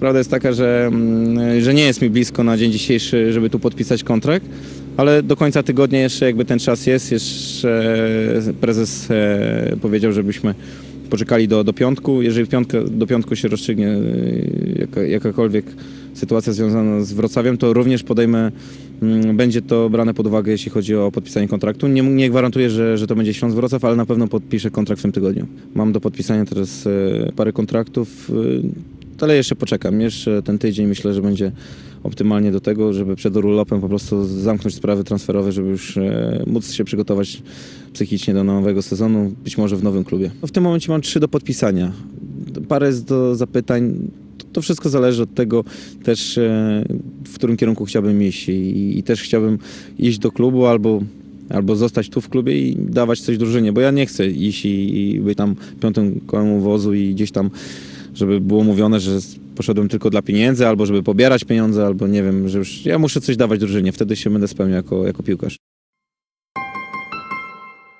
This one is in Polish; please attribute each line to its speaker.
Speaker 1: Prawda jest taka, że, mm, że nie jest mi blisko na dzień dzisiejszy, żeby tu podpisać kontrakt, ale do końca tygodnia jeszcze jakby ten czas jest. Jeszcze prezes e, powiedział, żebyśmy poczekali do, do piątku. Jeżeli w piątkę, do piątku się rozstrzygnie e, jaka, jakakolwiek sytuacja związana z Wrocławiem, to również podejmę, mm, będzie to brane pod uwagę, jeśli chodzi o podpisanie kontraktu. Nie, nie gwarantuję, że, że to będzie Śląsk Wrocław, ale na pewno podpiszę kontrakt w tym tygodniu. Mam do podpisania teraz e, parę kontraktów, ale jeszcze poczekam. Jeszcze ten tydzień myślę, że będzie optymalnie do tego, żeby przed urlopem po prostu zamknąć sprawy transferowe, żeby już e, móc się przygotować psychicznie do nowego sezonu, być może w nowym klubie. W tym momencie mam trzy do podpisania. Parę jest do zapytań. To- To wszystko zależy od tego też, e, w którym kierunku chciałbym iść i, i też chciałbym iść do klubu albo albo zostać tu w klubie i dawać coś drużynie, bo ja nie chcę iść i, i być tam piątym kołem wozu i gdzieś tam, żeby było mówione, że poszedłem tylko dla pieniędzy, albo żeby pobierać pieniądze, albo nie wiem, że już ja muszę coś dawać drużynie, wtedy się będę spełniał jako, jako piłkarz.